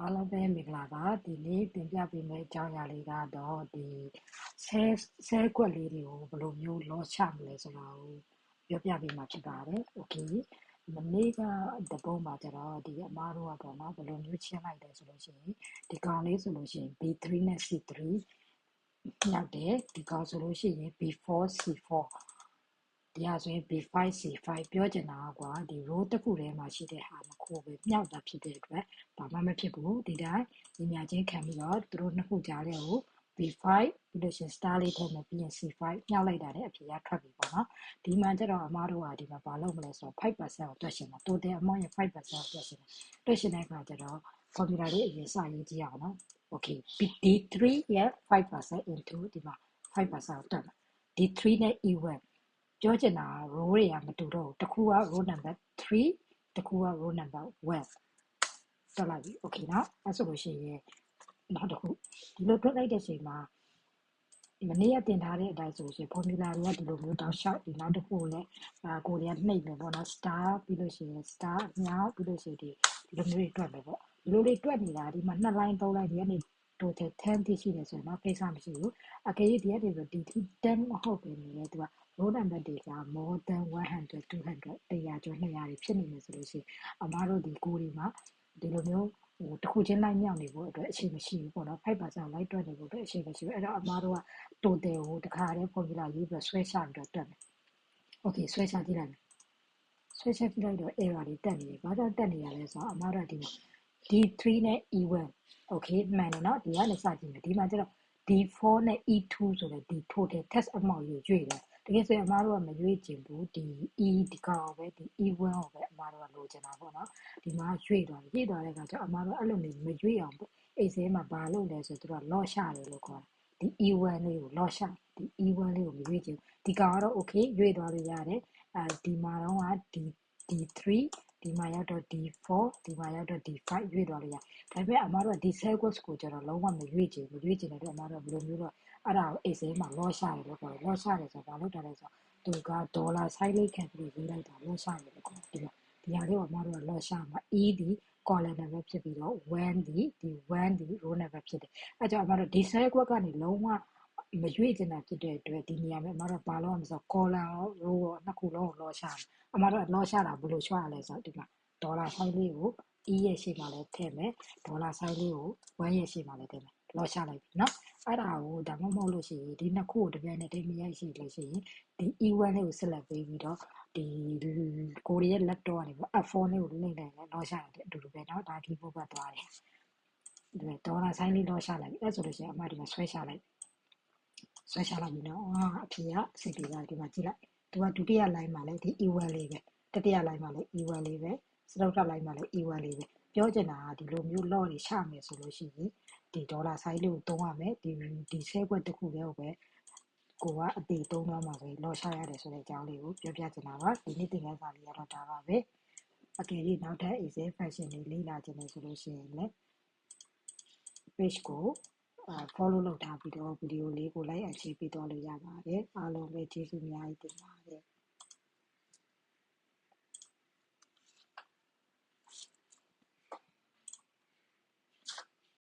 အားလုံးပဲမင်္ဂလာပါဒီနေ့တင်ပြပေးမယ့်အကြောင်းအရာလေးကတော့ဒီဆဲဆဲကွက်လေးတွေကိုဘယ်လိုမျိုးလောချမလဲဆိုတာကိုပြောပြပေးမှာဖြစ်ပါတယ်โอเคမနေ့ကတပုံးမှာကျတော့ဒီအမားတို့ကပေါ့နော်ဘယ်လိုမျိုးချင်းလိုက်တယ်ဆိုလို့ရှိရင်ဒီကောင်လေးဆိုလို့ရှိရင် B3 နဲ့ C3 ရောက်တယ်ဒီကောင်ဆိုလို့ရှိရင် B4 C4 ဒီဟာဆိုရင် B5 C5 ပြောချင်တာကွာဒီ row တစ်ခုထဲမှာရှိတဲ့ဟာမခိုးပဲမြောက်တာဖြစ်တဲ့အတွက်ဘာမှမဖြစ်ဘူးဒီတိုင်းညီညာချင်းခံပြီးတော့သူတို့နှစ်ခုကြားထဲကို B5 ပြီးလို့ရှိရင် star လေးထည့်မယ်ပြီးရင် C5 ညှောက်လိုက်တာနဲ့အဖြေရထွက်ပြီပေါ့နော်ဒီမှာကျတော့အမားတို့ကဒီမှာဘာလုပ်မလဲဆိုတော့5%ကိုတွက်ရှင်တာ total amount ရဲ့5%ကိုတွက်ရှင်တာတွက်ရှင်တဲ့အခါကျတော့ formula လေးအရင်စရေးကြည့်အောင်နော် okay D3 ရဲ့5% into ဒီမှာ5%ကိုတွက်မယ် D3 နဲ့ E1 ပြောချင်တာ row တွေကမတူတော့ဘူးတစ်ခုက row number 3တစ်ခုက row number 1တက်လိုက်ပြီ okay နော်အဲဆိုလို့ရှိရင်နောက်တစ်ခုဒီလိုတွက်လိုက်တဲ့ချိန်မှာမနေ့ကတင်ထားတဲ့အတိုင်းဆိုရှင် formula တွေကဒီလိုမျိုးတောက်လျှောက်ဒီနောက်တစ်ခုကိုလည်းအာကိုရီးယားနှိပ်မယ်ပေါ့နော် star ပြီးလို့ရှိရင် star မြောက်ပြီးလို့ရှိရင်ဒီဒီလိုမျိုးတွေတွက်မယ်ပေါ့ဒီလိုလေးတွက်နေတာဒီမှာ2 line 3 line ဒီကနေ total 10တိရှိတယ်ဆိုရင်တော့ကိစ္စမရှိဘူးအကယ်၍ဒီကနေဆိုဒီထိ10မဟုတ်ပဲနေလေသူက row number တွေက more than 100 200 100ကျော်200တွေဖြစ်နေမယ်ဆိုလို့ရှိရင်အမားတို့ဒီကိုတွေမှာဒီလိုမျိုးဟိုတစ်ခုချင်းလိုက်မြောက်နေဖို့အတွက်အချိန်မရှိဘူးပေါ့နော်5%လိုက်တွက်နေဖို့အတွက်အချိန်မရှိဘူးအဲ့တော့အမားတို့က total ကိုတခါတည်း formula ရေးပြီးဆွဲချပြီးတော့တွက်မယ် okay ဆွဲချကြည့်လိုက်မယ်ဆွဲချကြည့်လိုက်တော့ error တွေတက်နေတယ်ဘာကြောင့်တက်နေရလဲဆိုတော့အမားတို့ဒီမှာ D3 နဲ့ E1 okay မှန်တယ်နော်ဒီကနေစကြည့်မယ်ဒီမှာကျတော့ D4 နဲ့ E2 ဆိုတဲ့ဒီ total test amount ကိုရွေ့တယ် တကယ်ဆိုရင်အမားတို့ကမရွေ့ချင်ဘူးဒီ E ဒီကောင်ပဲဒီ E1 ကိုပဲအမားတို့ကလိုချင်တာပေါ့နော်ဒီမှာရွေ့သွားတယ်ရွေ့သွားတဲ့အခါကျအမားတို့အဲ့လိုမျိုးမရွေ့အောင်အိတ်စဲမှာဘာလုပ်လဲဆိုတော့လော့ရှာတယ်လို့ခေါ်တယ်ဒီ E1 လေးကိုလော့ရှာဒီ E1 လေးကိုမရွေ့ချင်ဒီကောင်ကတော့ okay ရွေ့သွားလို့ရတယ်အဲဒီမှာတော့ကဒီ D3 ဒီမှာရောက်တော့ D4 ဒီမှာရောက်တော့ D5 ရွေ့သွားလို့ရဒါပေမဲ့အမားတို့ကဒီ sequence ကိုကျတော့လုံးဝမရွေ့ချင်ဘူးရွေ့ချင်တဲ့အတွက်အမားတို့ကဘယ်လိုမျိုးတော့ အဲ့ဒါကို Excel မှာ load ရှာတယ်လို့ခေါ်တယ်။ load ရှာတယ်ဆိုတော့ဘာလုပ်တာလဲဆိုတော့သူကဒေါ်လာ site လေးခံပြီးရေးလိုက်တာ load ရှာတယ်လို့ခေါ်တယ်ဒီမှာဒီဟာလေးကိုအမတို့က load ရှာမှာ E ဒီ column number ဖြစ်ပြီးတော့1ဒီဒီ1ဒီ row number ဖြစ်တယ်။အဲ့ကြောင့်အမတို့ဒီ cell ကွက်ကနေလုံးဝမရွေ့ကျင်တာဖြစ်တဲ့အတွက်ဒီနေရာမှာအမတို့ဘာလုပ်ရမလဲဆိုတော့ column ရော row ရောနှစ်ခုလုံးကို load ရှာမှာ။အမတို့က load ရှာတာဘယ်လိုရှာရလဲဆိုတော့ဒီမှာဒေါ်လာ site လေးကို E ရဲ့ရှေ့မှာလည်းထည့်မယ်ဒေါ်လာ site လေးကို1ရဲ့ရှေ့မှာလည်းထည့်မယ် load ရှာလိုက်ပြီနော်။ အဲ့ဒါကိုဒါမှမဟုတ်လို့ရှိရင်ဒီနှစ်ခုကိုတပြိုင်နက်တည်းမရိုက်ရှိလို့ရှိရင်ဒီ E1 လေးကိုဆက်လက်ပေးပြီးတော့ဒီကိုရီးယား laptop ကနေပေါ့ F4 လေးကိုလိမ့်နိုင်တယ်လော့ရှာတယ်အတူတူပဲเนาะဒါ keyboard ပတ်သွားတယ်ဒီဒေါ်လာဆိုင်လေးလော့ရှာလိုက်ပြီအဲ့ဆိုလို့ရှိရင်အမဒီမှာဆွဲရှာလိုက်ဆွဲရှာလိုက်ပြီเนาะအာအဖြေကစိတ်ပြေသွားဒီမှာကြည့်လိုက်သူကဒုတိယ line မှာလည်းဒီ E1 လေးပဲတတိယ line မှာလည်း E1 လေးပဲစတုတ္ထ line မှာလည်း E1 လေးပဲ ပြောချင်တာကဒီလိုမျိုး law တွေချမယ်ဆိုလို့ရှိရင်ဒီဒေါ်လာဆိုင်လေးကိုသုံးရမယ်ဒီဒီဆဲကွက်တစ်ခုလေးကိုပဲကိုကအသေးသုံးသွားမှာဆိုရင်လော့ချရတယ်ဆိုတဲ့အကြောင်းလေးကိုပြောပြချင်တာပါဒီနေ့သင်ခန်းစာလေးကတော့ဒါပါပဲအကယ်၍နောက်ထပ် easy fashion လေးလေ့လာချင်တယ်ဆိုလို့ရှိရင်လည်း page ကို follow လုပ်ထားပြီးတော့ဗီဒီယိုလေးကို like and share ပေးသွားလို့ရပါတယ်အားလုံးပဲကျေးဇူးအများကြီးတင်ပါတယ်